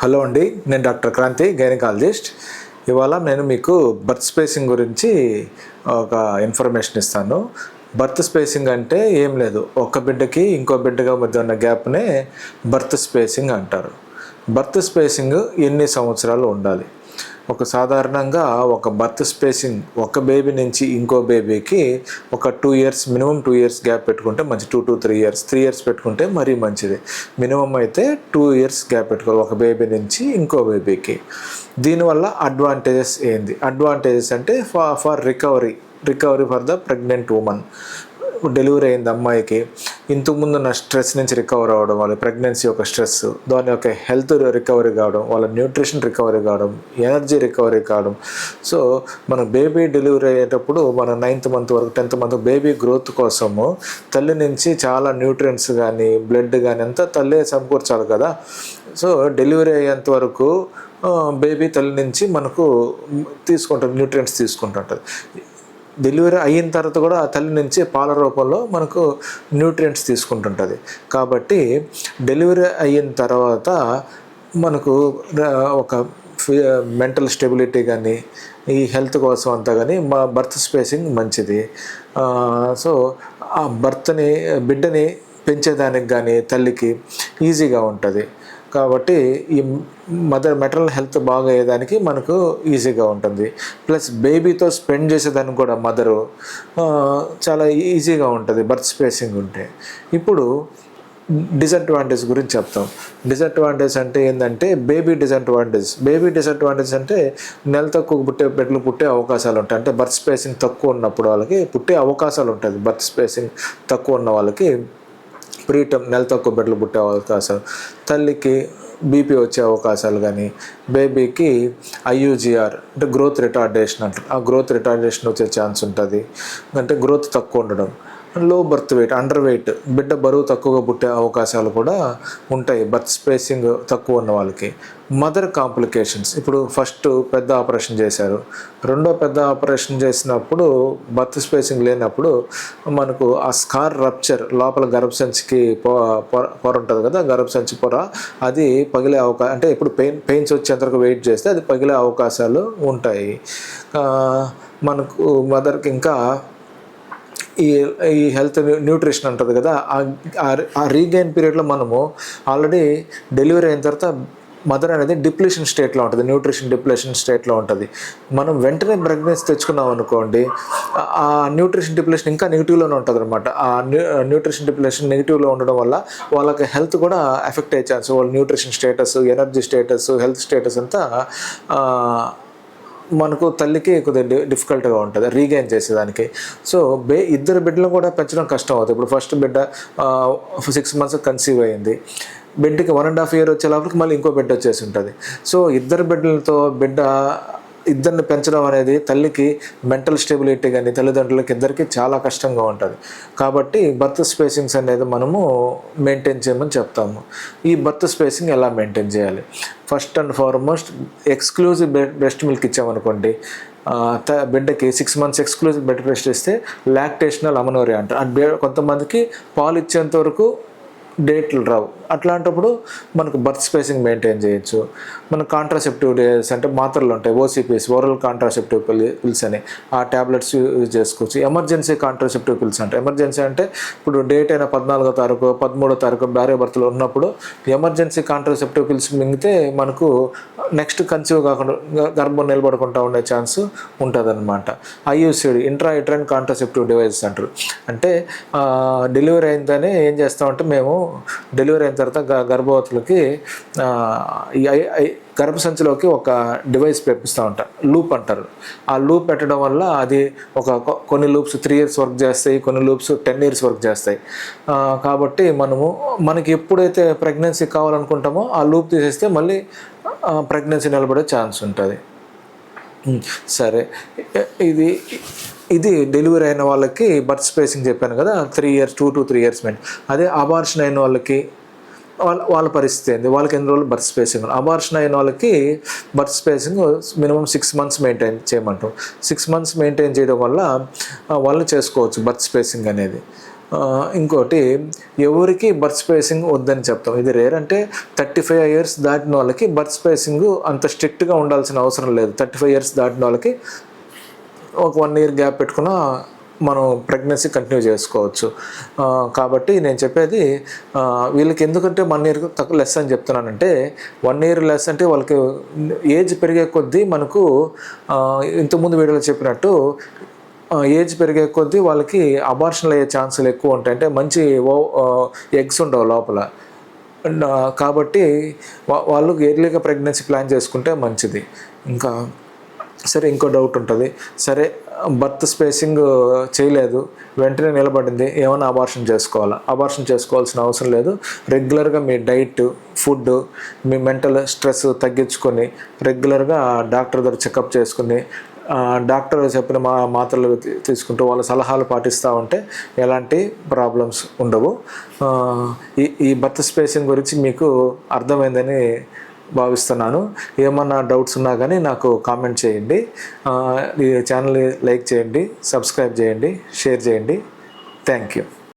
Hello అండి నేను doctor Kranti gynaecologist. ఇవాళ నేను మీకు బర్త్ స్పేసింగ్ గురించి ఒక ఇన్ఫర్మేషన్ ఇస్తాను. బర్త్ స్పేసింగ్ అంటే ఏం లేదు. ఒక బిడ్డకి ఇంకో బిడ్డగా మధ్య ఉన్న గ్యాప్నే బర్త్ స్పేసింగ్ అంటారు. బర్త్ స్పేసింగ్ ఎన్ని సంవత్సరాలు ఉండాలి? ఒక సాధారణంగా ఒక బర్త్ స్పేసింగ్ ఒక బేబీ నుంచి ఇంకో బేబీకి ఒక two years minimum two years gap పెట్టుకుంటే మంచి two to three years three years పెట్టుకుంటే మరీ మంచిది. మినిమం అయితే టూ ఇయర్స్ గ్యాప్ పెట్టుకోవాలి ఒక బేబీ నుంచి ఇంకో బేబీకి. దీనివల్ల అడ్వాంటేజెస్ ఏంది? అడ్వాంటేజెస్ అంటే for for recovery recovery for the pregnant women. Delivery అయింది అమ్మాయికి. ఇంతకుముందు ఉన్న స్ట్రెస్ నుంచి రికవర్ అవ్వడం వాళ్ళ ప్రెగ్నెన్సీ యొక్క స్ట్రెస్ దాని యొక్క హెల్త్ రికవరీ కావడం వాళ్ళ న్యూట్రిషన్ రికవరీ కావడం ఎనర్జీ రికవరీ కావడం. సో మన బేబీ డెలివరీ అయ్యేటప్పుడు మన నైన్త్ మంత్ వరకు టెన్త్ మంత్ బేబీ గ్రోత్ కోసము తల్లి నుంచి చాలా న్యూట్రియంట్స్ కానీ బ్లడ్ కానీ అంతా తల్లే సమకూర్చాలి కదా. సో డెలివరీ అయ్యేంత వరకు బేబీ తల్లి నుంచి మనకు తీసుకుంటుంది న్యూట్రియంట్స్ తీసుకుంటుంటుంది. డెలివరీ అయిన తర్వాత కూడా ఆ తల్లి నుంచి పాల రూపంలో మనకు న్యూట్రియంట్స్ తీసుకుంటుంటుంది. కాబట్టి డెలివరీ అయిన తర్వాత మనకు ఒక మెంటల్ స్టెబిలిటీ కానీ ఈ హెల్త్ కోసం అంతా కానీ మా బర్త్ స్పేసింగ్ మంచిది. సో ఆ బర్త్ని బిడ్డని పెంచేదానికి కానీ తల్లికి ఈజీగా ఉంటుంది. కాబట్టి ఈ మదర్ మెటరల్ హెల్త్ బాగా అయ్యేదానికి మనకు ఈజీగా ఉంటుంది. ప్లస్ బేబీతో స్పెండ్ చేసేదానికి కూడా మదరు చాలా ఈజీగా ఉంటుంది బర్త్ స్పేసింగ్ ఉంటే. ఇప్పుడు డిసడ్వాంటేజ్ గురించి చెప్తాం. డిసడ్వాంటేజ్ అంటే ఏంటంటే బేబీ డిసడ్వాంటేజ్. బేబీ డిసడ్వాంటేజ్ అంటే నెల తక్కువ పుట్టే బిడ్డలు పుట్టే అవకాశాలు ఉంటాయి. అంటే బర్త్ స్పేసింగ్ తక్కువ ఉన్నప్పుడు వాళ్ళకి పుట్టే అవకాశాలు ఉంటుంది బర్త్ స్పేసింగ్ తక్కువ ఉన్న వాళ్ళకి ప్రీటం నెల తక్కువ బిడ్డలు పుట్టే అవకాశాలు తల్లికి బీపీ వచ్చే అవకాశాలు కానీ బేబీకి ఐయుజిఆర్ అంటే గ్రోత్ రిటార్డేషన్ అంటారు. ఆ గ్రోత్ రిటార్డేషన్ వచ్చే ఛాన్స్ ఉంటుంది. అంటే గ్రోత్ తక్కువ ఉండడం. Low birth weight under weight బిడ్డ బరువు తక్కువగా పుట్టే అవకాశాలు కూడా ఉంటాయి. బర్త్ స్పేసింగ్ తక్కువ ఉన్న వాళ్ళకి. మదర్ కాంప్లికేషన్స్ ఇప్పుడు ఫస్ట్ పెద్ద ఆపరేషన్ చేశారు. రెండో పెద్ద ఆపరేషన్ చేసినప్పుడు బర్త్ స్పేసింగ్ లేనప్పుడు మనకు ఆ స్కార్ రప్చర్ లోపల గర్భసంచికి పొ పొర- పొర ఉంటుంది కదా గర్భసంచి పొర అది పగిలే అవకాశం అంటే ఇప్పుడు పెయిన్ పెయిన్స్ వచ్చేంతవరకు వెయిట్ చేస్తే అది పగిలే అవకాశాలు ఉంటాయి. మనకు మదర్కి ఇంకా ఈ ఈ హెల్త్ న్యూట్రిషన్ ఉంటుంది కదా ఆ- ఆ రీగైన్ పీరియడ్లో మనము ఆల్రెడీ డెలివరీ అయిన తర్వాత మదర్ అనేది డిప్లేషన్ స్టేట్లో ఉంటుంది న్యూట్రిషన్ డిప్లేషన్ స్టేట్లో ఉంటుంది. మనం వెంటనే ప్రెగ్నెన్సీ తెచ్చుకున్నాం అనుకోండి ఆ- న్యూట్రిషన్ డిప్లేషన్ ఇంకా నెగిటివ్లోనే ఉంటుంది అనమాట ఆ న్యూట్రిషన్ డిప్లేషన్ నెగిటివ్లో ఉండడం వల్ల వాళ్ళకి హెల్త్ కూడా ఎఫెక్ట్ అయ్యే ఛాన్స్ వాళ్ళ nutrition status energy status health status అంతా మనకు తల్లికి కొద్దిగా డిఫికల్ట్గా ఉంటుంది రీగైన్ చేసేదానికి. సో బే ఇద్దరు బిడ్డలు కూడా పెంచడం కష్టం అవుతుంది ఇప్పుడు ఫస్ట్ బిడ్డ సిక్స్ మంత్స్ కన్సీవ్ అయింది. బిడ్డకి వన్ అండ్ హాఫ్ ఇయర్ వచ్చే లోపలికి మళ్ళీ ఇంకో బిడ్డ వచ్చేసి ఉంటుంది. సో ఇద్దరు బిడ్డలతో బిడ్డ ఇద్దరిని పెంచడం అనేది తల్లికి మెంటల్ స్టెబిలిటీ కానీ తల్లిదండ్రులకి ఇద్దరికి చాలా కష్టంగా ఉంటుంది. కాబట్టి బర్త్ స్పేసింగ్స్ అనేది మనము మెయింటైన్ చేయమని చెప్తాము. ఈ బర్త్ స్పేసింగ్ ఎలా మెయింటైన్ చేయాలి? First and foremost exclusive breast milk ఇచ్చామనుకోండి త- బిడ్డకి six months exclusive bed rest ఇస్తే లాక్టేషనల్ అమనోరియా అంటారు. కొంతమందికి పాలు ఇచ్చేంత వరకు డేట్లు రావు. అట్లాంటప్పుడు మనకు బర్త్ స్పేసింగ్ మెయింటైన్ చేయొచ్చు. మన కాంట్రాసెప్టివ్ డేస్ అంటే మాత్రలు ఉంటాయి. OCPs oral contraceptive pill pills అని. ఆ ట్యాబ్లెట్స్ యూజ్ చేసుకోవచ్చు. ఎమర్జెన్సీ కాంట్రాసెప్టివ్ పిల్స్ అంటే ఎమర్జెన్సీ అంటే ఇప్పుడు డేట్ అయిన పద్నాలుగో తారీఖు పదమూడో తారీఖు భార్య భర్తలు ఉన్నప్పుడు ఎమర్జెన్సీ కాంట్రాసెప్టివ్ పిల్స్ మింగితే మనకు నెక్స్ట్ కన్సీవ్ కాకుండా గర్భం నిలబడకుండా ఉండే ఛాన్స్ ఉంటుంది అనమాట IUCD intra uterine contraceptive devices అంటారు. అంటే డెలివరీ అయిందని ఏం చేస్తామంటే మేము డెలివరీ అయిన తర్వాత గ- గర్భవతులకి ఆ, గర్భసంచిలోకి ఒక డివైస్ పెట్టిస్తూ ఉంటారు లూప్ అంటారు. ఆ లూప్ పెట్టడం వల్ల అది ఒక కొన్ని లూప్స్ త్రీ ఇయర్స్ వర్క్ చేస్తాయి కొన్ని లూప్స్ టెన్ ఇయర్స్ వర్క్ చేస్తాయి. కాబట్టి మనము మనకి ఎప్పుడైతే ప్రెగ్నెన్సీ కావాలనుకుంటామో ఆ లూప్ తీసేస్తే మళ్ళీ ప్రెగ్నెన్సీ నిలబడే ఛాన్స్ ఉంటుంది. సరే. ఇది ఇది డెలివరీ అయిన వాళ్ళకి బర్త్ స్పేసింగ్ చెప్పాను కదా three years two to three years meant అదే అబార్షన్ అయిన వాళ్ళకి వాళ్ళ వాళ్ళ పరిస్థితి ఏంది? వాళ్ళకి ఎన్ని రోజులు బర్త్ స్పేసింగ్ అబార్షన్ అయిన వాళ్ళకి birth spacing minimum six months maintain చేయమంటాం. Six months maintain చేయడం వల్ల వాళ్ళు చేసుకోవచ్చు బర్త్ స్పేసింగ్ అనేది. ఇంకోటి ఎవరికి బర్త్ స్పేసింగ్ వద్దని చెప్తాం. ఇది రేర్ అంటే థర్టీ ఫైవ్ ఇయర్స్ దాటిన వాళ్ళకి బర్త్ స్పేసింగ్ అంత స్ట్రిక్ట్గా ఉండాల్సిన అవసరం లేదు. థర్టీ ఫైవ్ ఇయర్స్ దాటిన వాళ్ళకి ఒక వన్ ఇయర్ గ్యాప్ పెట్టుకున్న మనం ప్రెగ్నెన్సీ కంటిన్యూ చేసుకోవచ్చు. కాబట్టి నేను చెప్పేది వీళ్ళకి ఎందుకంటే వన్ ఇయర్ తక్కువ లెస్ అని చెప్తున్నానంటే వన్ ఇయర్ లెస్ అంటే వాళ్ళకి ఏజ్ పెరిగే కొద్దీ మనకు ఇంతకుముందు వీడియోలో చెప్పినట్టు ఏజ్ పెరిగే కొద్దీ వాళ్ళకి అబార్షన్లు అయ్యే ఛాన్సులు ఎక్కువ ఉంటాయి. అంటే మంచి ఓ ఎగ్స్ ఉండవు లోపల. కాబట్టి వాళ్ళు ఎర్లీగా ప్రెగ్నెన్సీ ప్లాన్ చేసుకుంటే మంచిది. ఇంకా సరే ఇంకో డౌట్ ఉంటుంది. సరే బర్త్ స్పేసింగ్ చేయలేదు. వెంటనే నిలబడింది. ఏమైనా అబార్షన్ చేసుకోవాలా? అబార్షన్ చేసుకోవాల్సిన అవసరం లేదు. రెగ్యులర్గా మీ డైట్ ఫుడ్ మీ మెంటల్ స్ట్రెస్ తగ్గించుకొని రెగ్యులర్గా డాక్టర్ దగ్గర చెకప్ చేసుకుని డాక్టర్ చెప్పిన మా మాత్రలు తీసుకుంటూ వాళ్ళ సలహాలు పాటిస్తూ ఉంటే ఎలాంటి ప్రాబ్లమ్స్ ఉండవు. ఈ ఈ బర్త్ స్పేసింగ్ గురించి మీకు అర్థమైందని భావిస్తున్నాను. ఏమన్నా డౌట్స్ ఉన్నా కానీ నాకు కామెంట్ చేయండి. ఈ ఛానల్ లైక్ చేయండి సబ్స్క్రైబ్ చేయండి షేర్ చేయండి. Thank you.